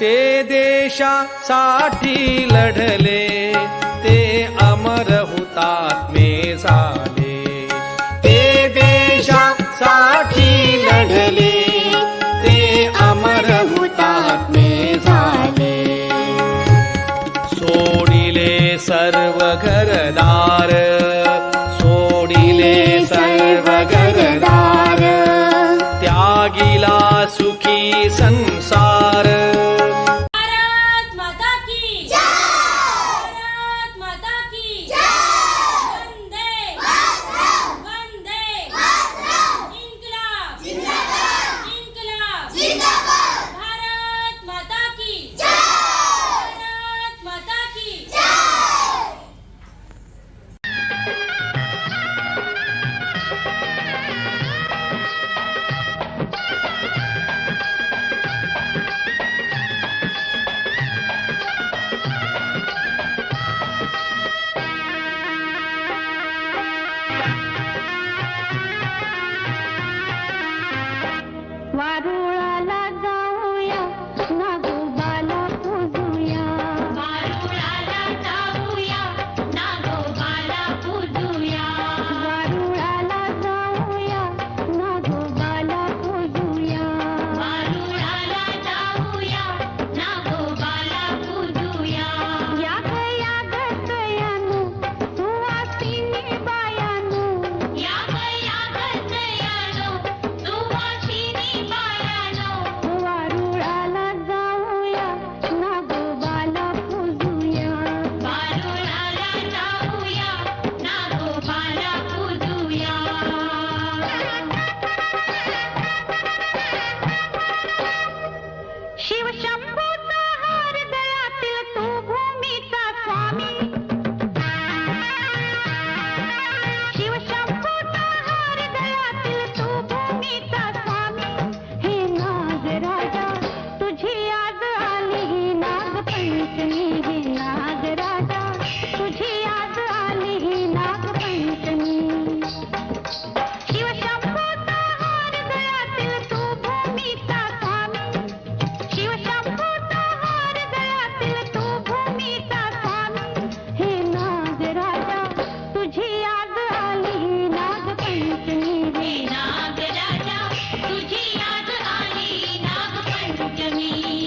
ते देशासाठी लढले ते अमर हुतात्मे झाले ते देशासाठी लढले ते अमर हुतात्मे झाले सोडिले सर्व घरदार द्वार ಶಿವಶಂಭ